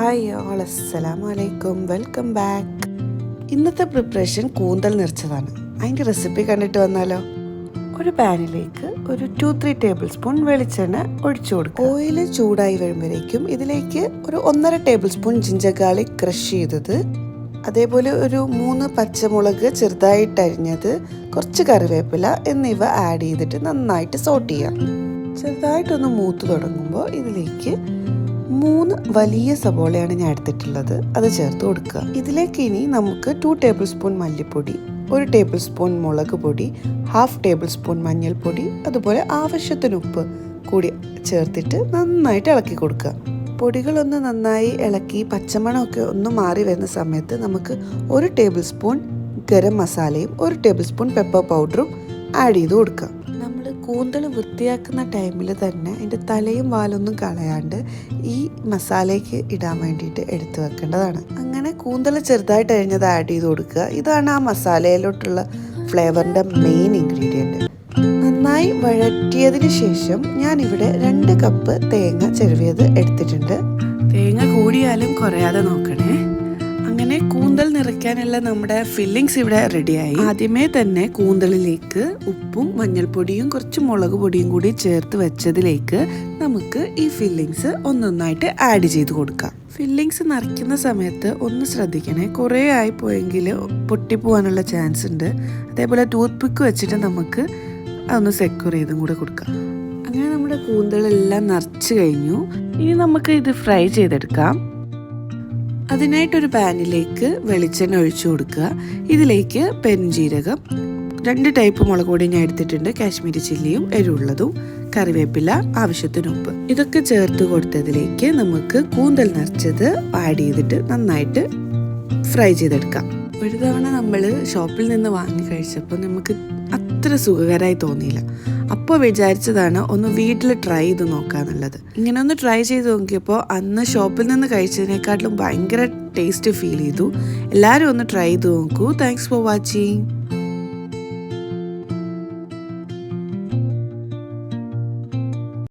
Hi all അസ്സലാം വലൈക്കും welcome back ഇന്നത്തെ പ്രിപ്പറേഷൻ കൂന്തൽ നിറച്ചതാണ്. അതിന്റെ റെസിപ്പി കണ്ടിട്ട് വന്നാലോ? ഒരു പാനിലേക്ക് ഒരു ടു ത്രീ ടേബിൾ സ്പൂൺ വെളിച്ചെണ്ണ ഒഴിച്ചു കൊടുക്കുക. ഓയിൽ ചൂടായി വരുമ്പോഴേക്കും ഇതിലേക്ക് ഒരു ഒന്നര table spoon ginger garlic crush ചെയ്തത്. അതേപോലെ ഒരു മൂന്ന് പച്ചമുളക് ചെറുതായിട്ട് അരിഞ്ഞത് കുറച്ച് കറിവേപ്പില എന്നിവ ആഡ് ചെയ്തിട്ട് നന്നായിട്ട് സോട്ട് ചെയ്യാം. ചെറുതായിട്ടൊന്ന് മൂത്ത് തുടങ്ങുമ്പോൾ ഇതിലേക്ക് മൂന്ന് വലിയ സബോളയാണ് ഞാൻ എടുത്തിട്ടുള്ളത്. അത് ചേർത്ത് കൊടുക്കുക. ഇതിലേക്ക് ഇനി നമുക്ക് ടു ടേബിൾ സ്പൂൺ മല്ലിപ്പൊടി ഒരു ടേബിൾ സ്പൂൺ മുളക് പൊടി ഹാഫ് ടേബിൾ സ്പൂൺ മഞ്ഞൾപ്പൊടി അതുപോലെ ആവശ്യത്തിന് ഉപ്പ് കൂടി ചേർത്തിട്ട് നന്നായിട്ട് ഇളക്കി കൊടുക്കുക. പൊടികളൊന്ന് നന്നായി ഇളക്കി പച്ചമണമൊക്കെ ഒന്ന് മാറി വരുന്ന സമയത്ത് നമുക്ക് ഒരു ടേബിൾ സ്പൂൺ ഗരം മസാലയും ഒരു ടേബിൾ സ്പൂൺ പെപ്പർ പൗഡറും ആഡ് ചെയ്ത് കൊടുക്കുക കൂന്തൽ വൃത്തിയാക്കുന്ന ടൈമിൽ തന്നെ അതിന്റെ തലയും വാലൊന്നും കളയാണ്ട് ഈ മസാലയ്ക്ക് ഇടാൻ വേണ്ടിയിട്ട് എടുത്തു വെക്കേണ്ടതാണ്. അങ്ങനെ കൂന്തൽ ചെറുതായിട്ട് അരിഞ്ഞത് ആഡ് ചെയ്ത് കൊടുക്കുക. ഇതാണ് ആ മസാലയിലോട്ടുള്ള ഫ്ലേവറിന്റെ മെയിൻ ഇൻഗ്രീഡിയന്റ് നന്നായി വഴറ്റിയതിന് ശേഷം ഞാനിവിടെ രണ്ട് കപ്പ് തേങ്ങ ചെരുവിയത് എടുത്തിട്ടുണ്ട്. തേങ്ങ കൂടിയാലും കുറയാതെ നോക്കണേ. കൂന്തൽ നിറയ്ക്കാനുള്ള നമ്മുടെ ഫില്ലിങ്സ് ഇവിടെ റെഡിയായി ആദ്യമേ തന്നെ കൂന്തലിലേക്ക് ഉപ്പും മഞ്ഞൾപ്പൊടിയും കുറച്ച് മുളക് പൊടിയും കൂടി ചേർത്ത് വെച്ചതിലേക്ക് നമുക്ക് ഈ ഫില്ലിങ്സ് ഒന്നൊന്നായിട്ട് ആഡ് ചെയ്ത് കൊടുക്കാം. ഫില്ലിങ്സ് നിറയ്ക്കുന്ന സമയത്ത് ഒന്ന് ശ്രദ്ധിക്കണേ. കുറേ ആയി പോയെങ്കിൽ പൊട്ടിപ്പോവാനുള്ള ചാൻസ് ഉണ്ട്. അതേപോലെ ടൂത്ത് പിക്ക് വെച്ചിട്ട് നമുക്ക് അതൊന്ന് സെക്യൂർ ചെയ്തും കൂടെ കൊടുക്കാം. അങ്ങനെ നമ്മുടെ കൂന്തളെല്ലാം നിറച്ച് കഴിഞ്ഞു. ഇനി നമുക്ക് ഇത് ഫ്രൈ ചെയ്തെടുക്കാം. അതിനായിട്ടൊരു പാനിലേക്ക് വെളിച്ചെണ്ണ ഒഴിച്ചു കൊടുക്കുക. ഇതിലേക്ക് പെരുംജീരകം രണ്ട് ടൈപ്പ് മുളക് പൊടി ഞാൻ എടുത്തിട്ടുണ്ട്. കാശ്മീരി ചില്ലിയും എരിവുള്ളതും കറിവേപ്പില ആവശ്യത്തിന് ഉപ്പ്. ഇതൊക്കെ ചേർത്ത് കൊടുത്തതിലേക്ക് നമുക്ക് കൂന്തൽ നിറച്ചത് ആഡ് ചെയ്തിട്ട് നന്നായിട്ട് ഫ്രൈ ചെയ്തെടുക്കാം. ഒരു തവണ നമ്മൾ ഷോപ്പിൽ നിന്ന് വാങ്ങി കഴിച്ചപ്പോൾ നമുക്ക് അത്ര സുഖകരമായി തോന്നിയില്ല. അപ്പോൾ വിചാരിച്ചതാണ് ഒന്ന് വീട്ടിൽ ട്രൈ ചെയ്ത് നോക്കാന്നുള്ളത്. ഇങ്ങനെ ഒന്ന് ട്രൈ ചെയ്ത് നോക്കിയപ്പോൾ അന്ന് ഷോപ്പിൽ നിന്ന് കഴിച്ചതിനേക്കാട്ടിലും ഭയങ്കര ടേസ്റ്റ് ഫീൽ ചെയ്തു. എല്ലാവരും ഒന്ന് ട്രൈ ചെയ്ത് നോക്കൂ. Thanks for watching